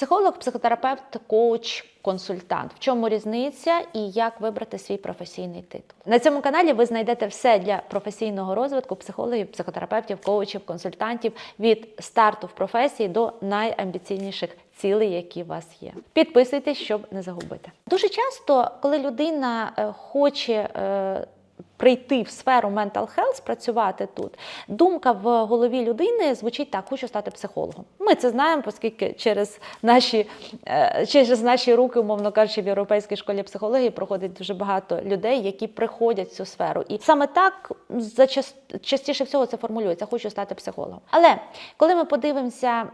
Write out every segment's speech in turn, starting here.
Психолог, психотерапевт, коуч, консультант. В чому різниця і як вибрати свій професійний титул? На цьому каналі ви знайдете все для професійного розвитку психологів, психотерапевтів, коучів, консультантів від старту в професії до найамбіційніших цілей, які у вас є. Підписуйтесь, щоб не загубити. Дуже часто, коли людина е, хоче. Прийти в сферу mental health, працювати тут. Думка в голові людини звучить так: хочу стати психологом. Ми це знаємо, оскільки через наші, е, через наші руки, умовно кажучи, в європейській школі психології проходить дуже багато людей, які приходять в цю сферу. І саме так зачас- частіше всього це формулюється: хочу стати психологом. Але коли ми подивимося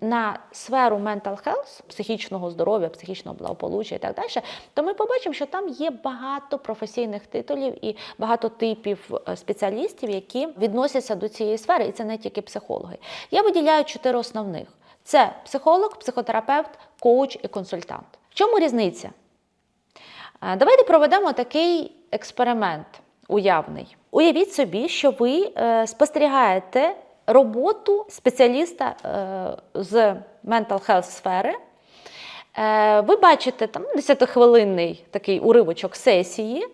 на сферу mental health, психічного здоров'я, психічного благополуччя і так далі, то ми побачимо, що там є багато професійних титулів і багато типів е, спеціалістів, які відносяться до цієї сфери, і це не тільки психологи. Я виділяю чотири основних: це психолог, психотерапевт, коуч і консультант. В чому різниця? Е, Давайте проведемо такий експеримент уявний. Уявіть собі, що ви е, спостерігаєте роботу спеціаліста з mental health сфери. Ви бачите там 10-хвилинний такий уривочок сесії,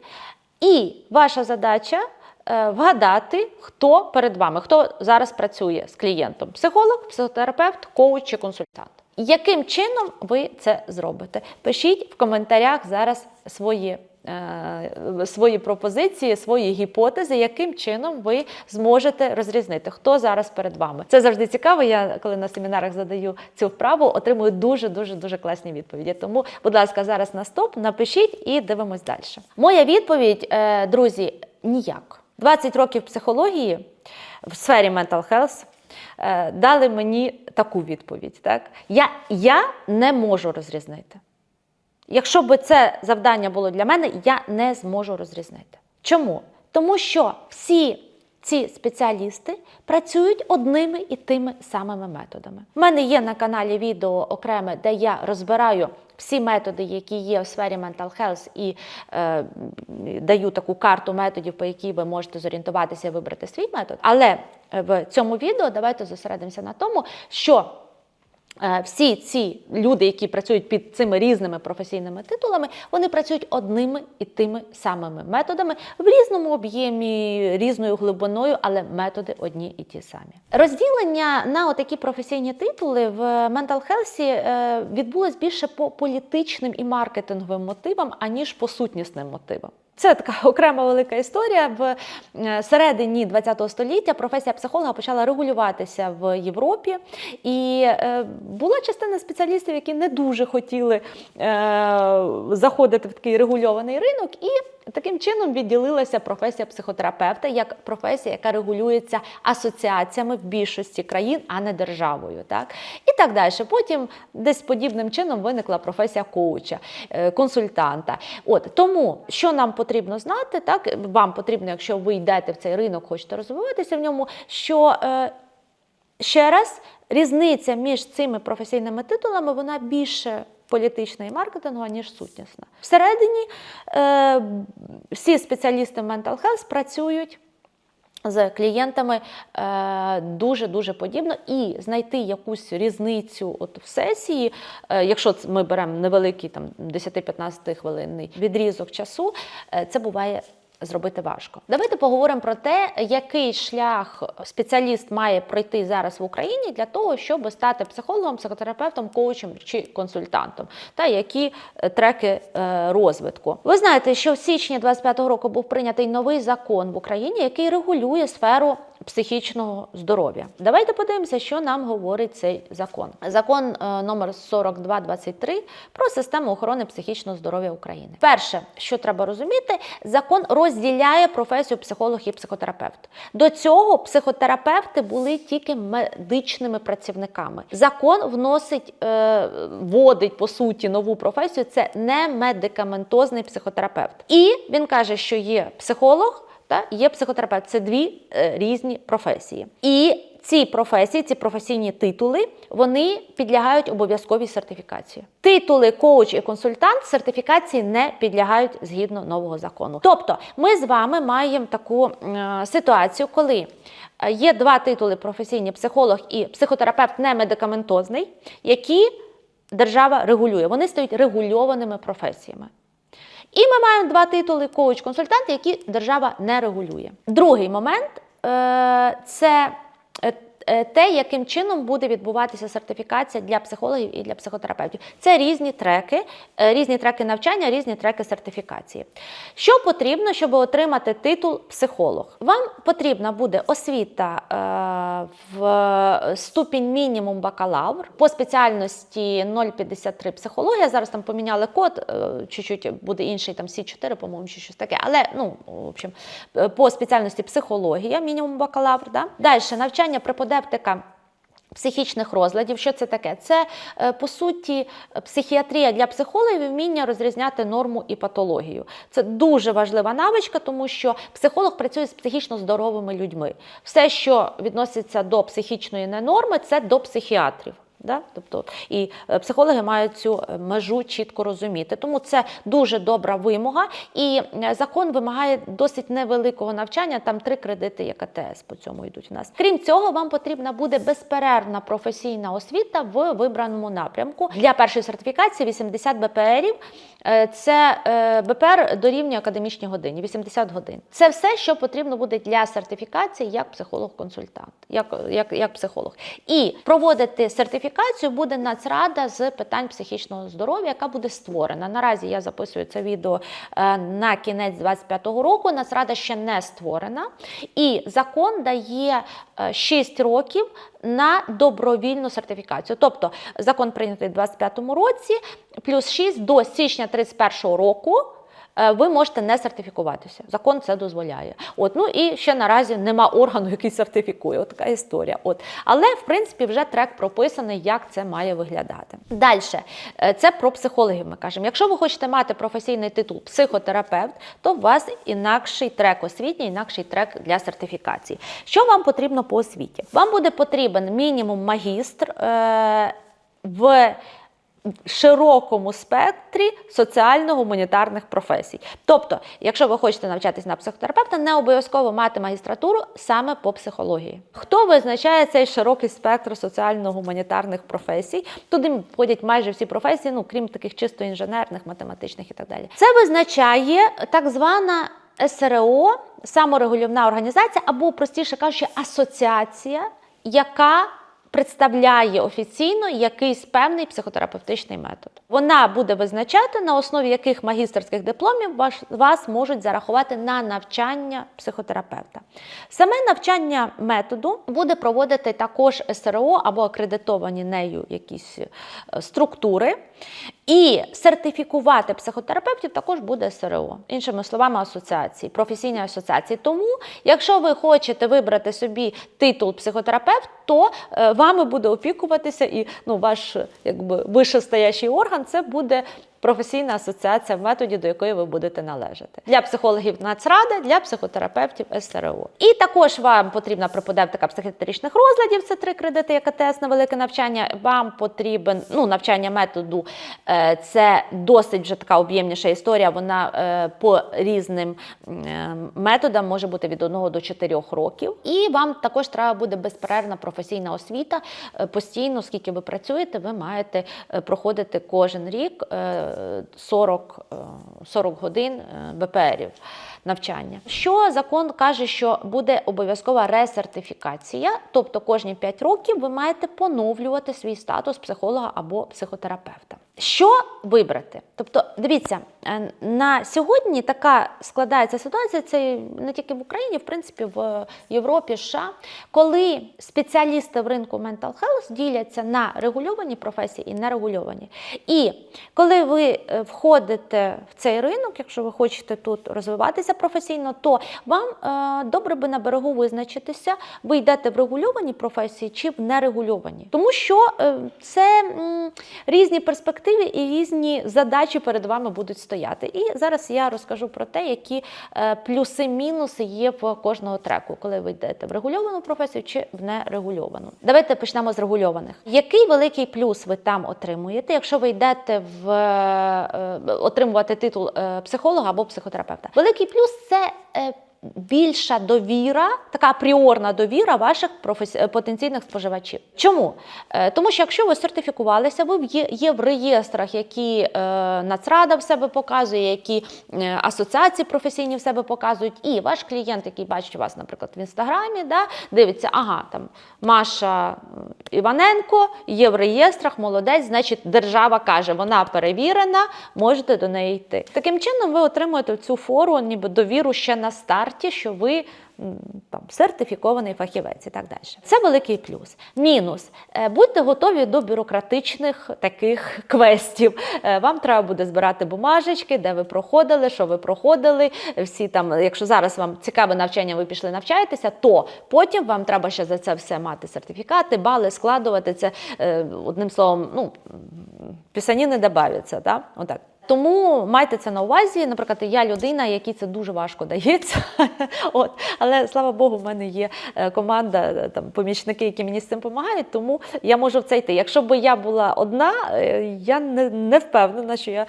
і ваша задача е, вгадати, хто перед вами, хто зараз працює з клієнтом: психолог, психотерапевт, коуч чи консультант. Яким чином ви це зробите? Пишіть в коментарях зараз свої. Е, Свої пропозиції, свої гіпотези, яким чином ви зможете розрізнити, хто зараз перед вами. Це завжди цікаво. Я коли на семінарах задаю цю вправу, отримую дуже дуже дуже класні відповіді. Тому, будь ласка, зараз на стоп, напишіть і дивимось далі. Моя відповідь, е, друзі, ніяк. 20 років психології в сфері health е, дали мені таку відповідь. Так? Я, я не можу розрізнити. Якщо б це завдання було для мене, я не зможу розрізнити. Чому? Тому що всі ці спеціалісти працюють одними і тими самими методами. У мене є на каналі відео окреме, де я розбираю всі методи, які є у сфері mental health, і е, даю таку карту методів, по якій ви можете зорієнтуватися і вибрати свій метод. Але в цьому відео давайте зосередимося на тому, що Е, всі ці люди, які працюють під цими різними професійними титулами, вони працюють одними і тими самими методами в різному об'ємі, різною глибиною, але методи одні і ті самі. Розділення на отакі професійні титули в Mental Health е, відбулось більше по політичним і маркетинговим мотивам, аніж по сутнісним мотивам. Це така окрема велика історія. В е, середині ХХ століття професія психолога почала регулюватися в Європі, і е, була частина спеціалістів, які не дуже хотіли е, заходити в такий регульований ринок, і таким чином відділилася професія психотерапевта як професія, яка регулюється асоціаціями в більшості країн, а не державою. Так? І так далі. Потім десь подібним чином виникла професія коуча, е, консультанта. От тому, що нам потрібно знати, так вам потрібно, якщо ви йдете в цей ринок, хочете розвиватися в ньому, що е, ще раз різниця між цими професійними титулами вона більше політична і маркетингова, ніж сутнісна. Всередині е, всі спеціалісти Mental Health працюють. З клієнтами е, дуже дуже подібно, і знайти якусь різницю от в сесії, е, якщо ми беремо невеликий там 10-15 хвилинний відрізок часу, е, це буває зробити важко. Давайте поговоримо про те, який шлях спеціаліст має пройти зараз в Україні для того, щоб стати психологом, психотерапевтом, коучем чи консультантом, та які е, треки е, розвитку. Ви знаєте, що в січні 25-го року був прийнятий новий закон в Україні, який регулює сферу психічного здоров'я. Давайте подивимося, що нам говорить цей закон. Закон е, номер 4223 про систему охорони психічного здоров'я України. Перше, що треба розуміти, закон розділяє професію психолог і психотерапевт. До цього психотерапевти були тільки медичними працівниками. Закон вносить, е, вводить по суті нову професію. Це не медикаментозний психотерапевт. І він каже, що є психолог. Та є психотерапевт. Це дві е, різні професії. І ці професії, ці професійні титули, вони підлягають обов'язковій сертифікації. Титули коуч і консультант сертифікації не підлягають згідно нового закону. Тобто, ми з вами маємо таку е, ситуацію, коли е, є два титули професійні психолог і психотерапевт не медикаментозний, які держава регулює. Вони стають регульованими професіями. І ми маємо два титули коуч-консультант, які держава не регулює. Другий момент е, це те, яким чином буде відбуватися сертифікація для психологів і для психотерапевтів. Це різні треки, е, різні треки навчання, різні треки сертифікації. Що потрібно, щоб отримати титул психолог? Вам потрібна буде освіта е, в ступінь мінімум бакалавр по спеціальності 053 психологія. Зараз там поміняли код, е, чуть-чуть буде інший, там Сі4, по-моєму, чи щось таке. Але ну, в общем, е, по спеціальності психологія, мінімум бакалавр. Да? Далі навчання преподептика. Психічних розладів, що це таке? Це е, по суті психіатрія для психологів вміння розрізняти норму і патологію. Це дуже важлива навичка, тому що психолог працює з психічно здоровими людьми. Все, що відноситься до психічної ненорми, це до психіатрів. Да? Тобто і е, психологи мають цю е, межу чітко розуміти. Тому це дуже добра вимога, і е, закон вимагає досить невеликого навчання. Там три кредити ЄКТС по цьому йдуть в нас. Крім цього, вам потрібна буде безперервна професійна освіта в вибраному напрямку. Для першої сертифікації 80 БПРів. Це БПР дорівнює академічній годині, 80 годин. Це все, що потрібно буде для сертифікації як психолог-консультант, як, як, як психолог. І проводити сертифікацію буде Нацрада з питань психічного здоров'я, яка буде створена. Наразі я записую це відео е, на кінець 25-го року. Нацрада ще не створена. І закон дає 6 років на добровільну сертифікацію. Тобто закон прийнятий у 25-му році, плюс 6 до січня 31-го року. Е, Ви можете не сертифікуватися. Закон це дозволяє. От ну і ще наразі нема органу, який сертифікує. От така історія. От але в принципі вже трек прописаний, як це має виглядати. Далі це про психологів. Ми кажемо. Якщо ви хочете мати професійний титул психотерапевт, то у вас інакший трек освітній, інакший трек для сертифікації. Що вам потрібно по освіті? Вам буде потрібен мінімум магістр е, в широкому спектрі соціально-гуманітарних професій. Тобто, якщо ви хочете навчатись на психотерапевта, не обов'язково мати магістратуру саме по психології. Хто визначає цей широкий спектр соціально-гуманітарних професій? Туди входять майже всі професії, ну крім таких чисто інженерних, математичних і так далі. Це визначає так звана СРО, саморегулівна організація, або простіше кажучи, асоціація, яка представляє офіційно якийсь певний психотерапевтичний метод. Вона буде визначати, на основі яких магістерських дипломів вас можуть зарахувати на навчання психотерапевта. Саме навчання методу буде проводити також СРО або акредитовані нею якісь е, структури. І сертифікувати психотерапевтів також буде СРО, іншими словами, асоціації, професійні асоціації. Тому, якщо ви хочете вибрати собі титул психотерапевт, то е, вами буде опікуватися і ну, ваш якби вищестоящий орган це буде професійна асоціація в методі, до якої ви будете належати. Для психологів Нацрада, для психотерапевтів СРО. І також вам потрібна преподавтика психіатричних розладів, це три кредити ЄКТС на велике навчання. Вам потрібен ну, навчання методу, е, це досить вже така об'ємніша історія. Вона е, по різним е, методам може бути від 1 до 4 років. І вам також треба буде безперервна професійна освіта. Постійно, скільки ви працюєте, ви маєте проходити кожен рік 40, е, 40 годин е, БПРів навчання. Що закон каже, що буде обов'язкова ресертифікація, тобто кожні 5 років ви маєте поновлювати свій статус психолога або психотерапевта. Що вибрати? Тобто, дивіться, е, на сьогодні така складається ситуація, це не тільки в Україні, в принципі, в Європі, США, коли спеціалісти в ринку mental health діляться на регульовані професії і нерегульовані. І коли ви е, входите в цей ринок, якщо ви хочете тут розвиватися професійно, то вам е, добре би на берегу визначитися, ви йдете в регульовані професії чи в нерегульовані. Тому що е, це м, різні перспективи і різні задачі перед вами будуть стояти. І зараз я розкажу про те, які е, плюси-мінуси є в кожного треку, коли ви йдете в регульовану професію чи в нерегульовану. Давайте почнемо з регульованих. Який великий плюс ви там отримуєте, якщо ви йдете в е, отримувати титул е, психолога або психотерапевта? Великий плюс це е, більша довіра, така апріорна довіра ваших е, потенційних споживачів. Чому? Е, Тому що якщо ви сертифікувалися, ви є, в реєстрах, які е, Нацрада в себе показує, які асоціації професійні в себе показують, і ваш клієнт, який бачить вас, наприклад, в інстаграмі, да, дивиться, ага, там Маша Іваненко є в реєстрах, молодець, значить, держава каже, вона перевірена, можете до неї йти. Таким чином, ви отримуєте цю фору, ніби довіру ще на старті, що ви там сертифікований фахівець і так далі. Це великий плюс. Мінус. Е, Будьте готові до бюрократичних таких квестів. Е, Вам треба буде збирати бумажечки, де ви проходили, що ви проходили. Всі там, якщо зараз вам цікаве навчання, ви пішли навчаєтеся, то потім вам треба ще за це все мати сертифікати, бали, складувати це е, одним словом, ну пісані не добавляться, да? Отак. Тому майте це на увазі. Наприклад, я людина, якій це дуже важко дається. От. Але слава Богу, в мене є е, команда, е, там, помічники, які мені з цим допомагають, тому я можу в це йти. Якщо б я була одна, е, я не, не впевнена, що я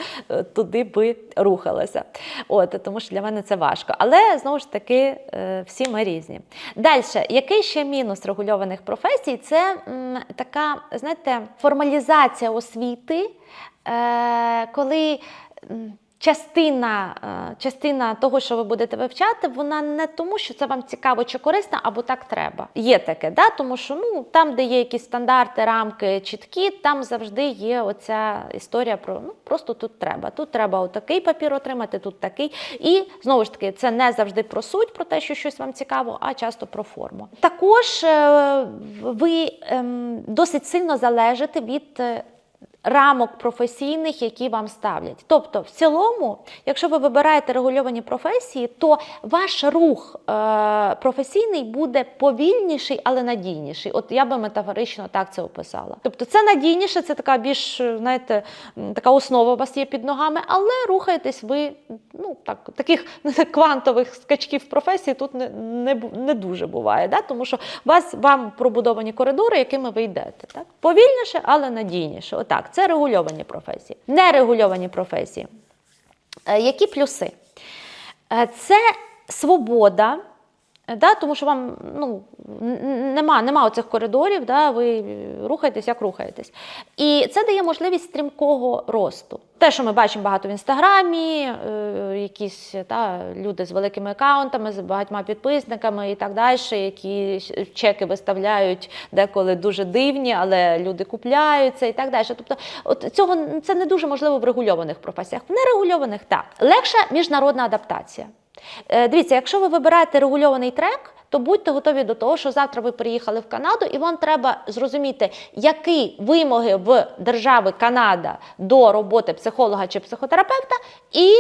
туди би рухалася. От, тому що для мене це важко. Але знову ж таки, всі ми різні. Далі, який ще мінус регульованих професій? Це м, така, знаєте, формалізація освіти коли частина, е, частина того, що ви будете вивчати, вона не тому, що це вам цікаво чи корисно, або так треба. Є таке, да? тому що ну, там, де є якісь стандарти, рамки чіткі, там завжди є оця історія про ну, просто тут треба. Тут треба отакий папір отримати, тут такий. І знову ж таки, це не завжди про суть, про те, що щось вам цікаво, а часто про форму. Також е, ви ем, досить сильно залежите від. Рамок професійних, які вам ставлять. Тобто, в цілому, якщо ви вибираєте регульовані професії, то ваш рух е, професійний буде повільніший, але надійніший. От я би метафорично так це описала. Тобто, це надійніше, це така більш, знаєте, така основа у вас є під ногами, але рухаєтесь ви ну так, таких квантових скачків професії тут не, не, не дуже буває, да? тому що вас вам пробудовані коридори, якими ви йдете. Так? Повільніше, але надійніше. Отак, це регульовані професії. Нерегульовані професії. Е, Які плюси? Е, Це свобода. Е, Да, тому що вам ну, нема, нема оцих коридорів, да, ви рухаєтесь, як рухаєтесь. І це дає можливість стрімкого росту. Те, що ми бачимо багато в інстаграмі, е, якісь та, люди з великими акаунтами, з багатьма підписниками і так далі, які чеки виставляють деколи дуже дивні, але люди купляються і так далі. Тобто, от цього це не дуже можливо в регульованих професіях. В нерегульованих так. Легша міжнародна адаптація. Е, Дивіться, якщо ви вибираєте регульований трек, то будьте готові до того, що завтра ви приїхали в Канаду, і вам треба зрозуміти, які вимоги в держави Канада до роботи психолога чи психотерапевта, і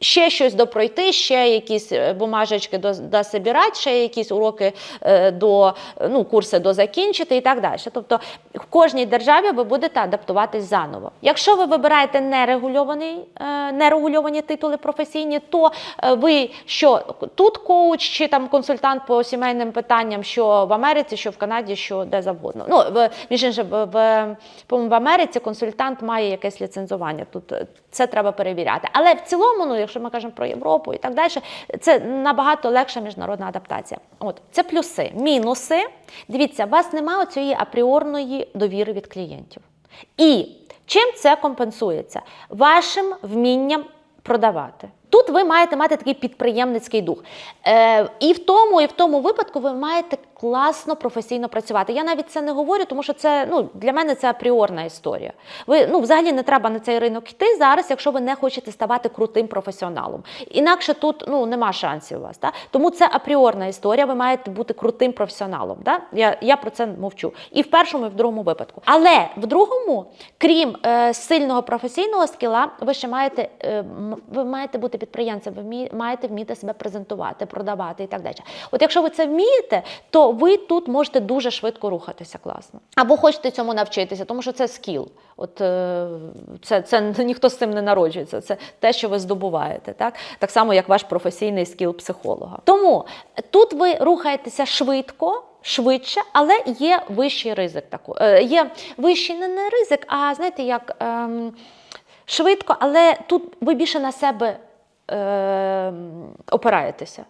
ще щось допройти, ще якісь е, бумажечки до, дособирати, ще якісь уроки е, до ну, курси дозакінчити і так далі. Тобто в кожній державі ви будете адаптуватись заново. Якщо ви вибираєте нерегульований, е, нерегульовані титули професійні, то ви що тут коуч чи там консультант по сімейним питанням, що в Америці, що в Канаді, що де завгодно. Ну, в, між іншим, в, в, в Америці консультант має якесь ліцензування. Тут це треба перевіряти. Але в цілому, ну, якщо ми кажемо про Європу і так далі, це набагато легша міжнародна адаптація. От це плюси. Мінуси. Дивіться, у вас немає цієї апріорної довіри від клієнтів. І чим це компенсується? Вашим вмінням продавати. Тут ви маєте мати такий підприємницький дух. Е, і в тому, і в тому випадку ви маєте класно професійно працювати. Я навіть це не говорю, тому що це ну, для мене це апріорна історія. Ви ну, взагалі не треба на цей ринок йти зараз, якщо ви не хочете ставати крутим професіоналом. Інакше тут ну, нема шансів у вас. Да? Тому це апріорна історія, ви маєте бути крутим професіоналом. Да? Я, я про це мовчу. І в першому, і в другому випадку. Але в другому, крім е, сильного професійного скіла, ви ще маєте, е, ви маєте бути підприємцем, ви маєте вміти себе презентувати, продавати і так далі. От якщо ви це вмієте, то ви тут можете дуже швидко рухатися класно. Або хочете цьому навчитися, тому що це скіл. От е, це, це ніхто з цим не народжується. Це те, що ви здобуваєте, так так само, як ваш професійний скіл психолога. Тому тут ви рухаєтеся швидко. Швидше, але є вищий ризик. Таку. Е, є вищий не, не ризик, а знаєте, як ем, швидко, але тут ви більше на себе е, опираєтеся.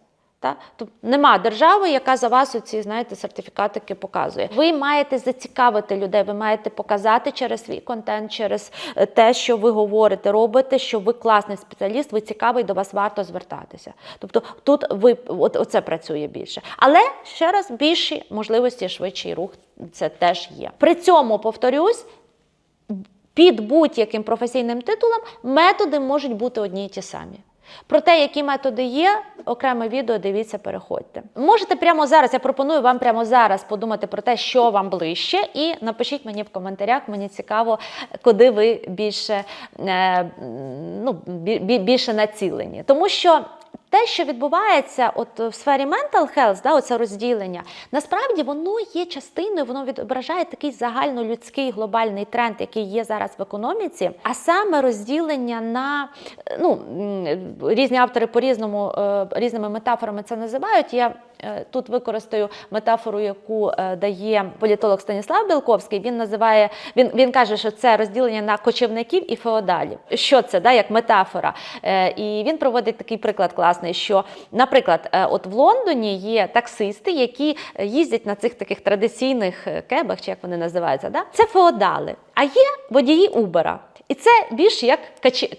Тобто нема держави, яка за вас оці знаєте, сертифікатики показує. Ви маєте зацікавити людей, ви маєте показати через свій контент, через е, те, що ви говорите, робите, що ви класний спеціаліст, ви цікавий, до вас варто звертатися. Тобто тут ви от, оце працює більше. Але ще раз більші можливості, швидший рух це теж є. При цьому повторюсь. Під будь-яким професійним титулом методи можуть бути одні й ті самі. Про те, які методи є, окреме відео дивіться, переходьте. Можете прямо зараз, я пропоную вам прямо зараз подумати про те, що вам ближче, і напишіть мені в коментарях. Мені цікаво, куди ви більше, е, ну, бі- бі- більше націлені. Тому що те, що відбувається от в сфері mental health, да, оце розділення, насправді воно є частиною, воно відображає такий загальнолюдський глобальний тренд, який є зараз в економіці, а саме розділення на е, ну різні автори по-різному е, різними метафорами це називають. Я е, тут використаю метафору, яку е, дає політолог Станіслав Білковський. Він називає він, він каже, що це розділення на кочівників і феодалів. Що це да, як метафора? Е, І він проводить такий приклад класний, що, наприклад, е, от в Лондоні є таксисти, які е, їздять на цих таких традиційних е, кебах, чи як вони називаються. Да? Це феодали. А є водії Убера. І це більш як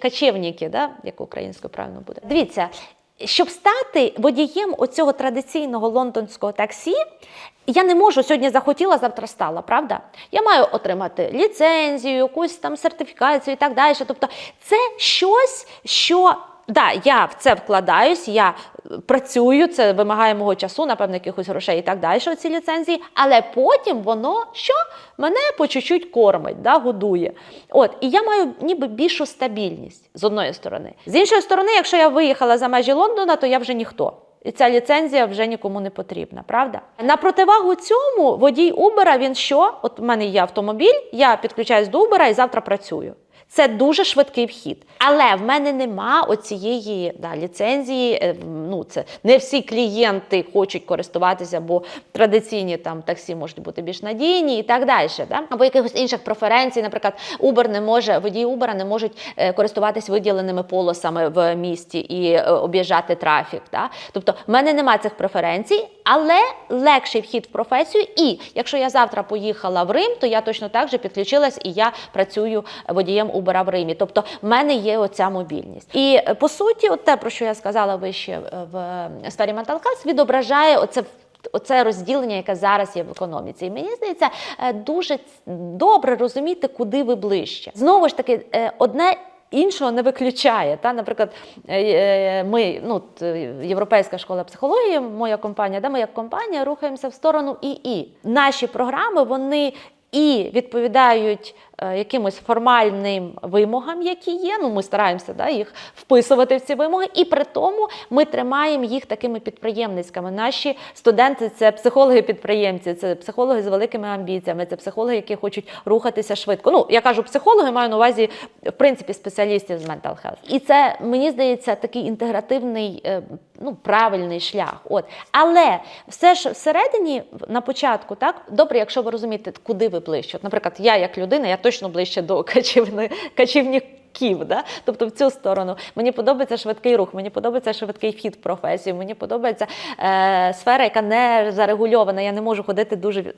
качевники, да? як українською правильно буде. Дивіться, щоб стати водієм оцього традиційного лондонського таксі, я не можу сьогодні захотіла, завтра стала, правда? Я маю отримати ліцензію, якусь там сертифікацію і так далі. Тобто, це щось, що. Да, я в це вкладаюсь, я е, працюю, це вимагає мого часу, напевно, якихось грошей і так далі, ці ліцензії, але потім воно що? Мене по чуть-чуть кормить, да, годує. От, і я маю ніби більшу стабільність з одної сторони. З іншої сторони, якщо я виїхала за межі Лондона, то я вже ніхто. І ця ліцензія вже нікому не потрібна, правда? На противагу цьому водій Uber, він що? От в мене є автомобіль, я підключаюсь до Uber і завтра працюю. Це дуже швидкий вхід. Але в мене нема оцієї да, ліцензії. е, Ну, це не всі клієнти хочуть користуватися, бо традиційні там таксі можуть бути більш надійні і так далі. Да? Або якихось інших преференцій. Наприклад, Uber не може, водії Uber не можуть е, користуватись виділеними полосами в місті і е, об'їжджати трафік. Да? Тобто, в мене нема цих преференцій, але легший вхід в професію. І якщо я завтра поїхала в Рим, то я точно так же підключилась і я працюю водієм Uber в Римі. Тобто, в мене є оця мобільність. І е, по суті, от те, про що я сказала вище е, в е, сфері Mental відображає оце. Оце розділення, яке зараз є в економіці, і мені здається, дуже добре розуміти, куди ви ближче. Знову ж таки, одне іншого не виключає. Та, наприклад, ми, ну, Європейська школа психології, моя компанія, де ми як компанія рухаємося в сторону ІІ. Наші програми вони і відповідають якимось формальним вимогам, які є. Ну, ми стараємося да, їх вписувати в ці вимоги, і при тому ми тримаємо їх такими підприємницькими. Наші студенти це психологи-підприємці, це психологи з великими амбіціями, це психологи, які хочуть рухатися швидко. Ну, я кажу психологи, маю на увазі в принципі спеціалістів з mental health. І це мені здається такий інтегративний, е, ну правильний шлях. От але все ж всередині, на початку, так добре, якщо ви розумієте, куди ви ближче. Наприклад, я як людина, я точно ближче до качівни, качівників. Да? Тобто в цю сторону мені подобається швидкий рух, мені подобається швидкий вхід в професію, мені подобається е, сфера, яка не зарегульована. Я не можу ходити дуже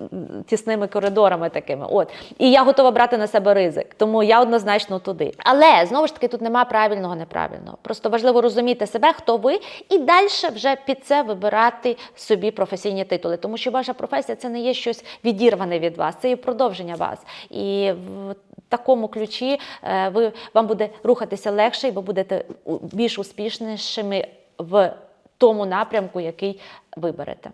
тісними коридорами такими. От і я готова брати на себе ризик, тому я однозначно туди. Але знову ж таки тут немає правильного, неправильного. Просто важливо розуміти себе, хто ви, і далі вже під це вибирати собі професійні титули, тому що ваша професія це не є щось відірване від вас, це є продовження вас. І такому ключі е, ви вам буде рухатися легше, і ви будете більш успішнішими в тому напрямку, який виберете.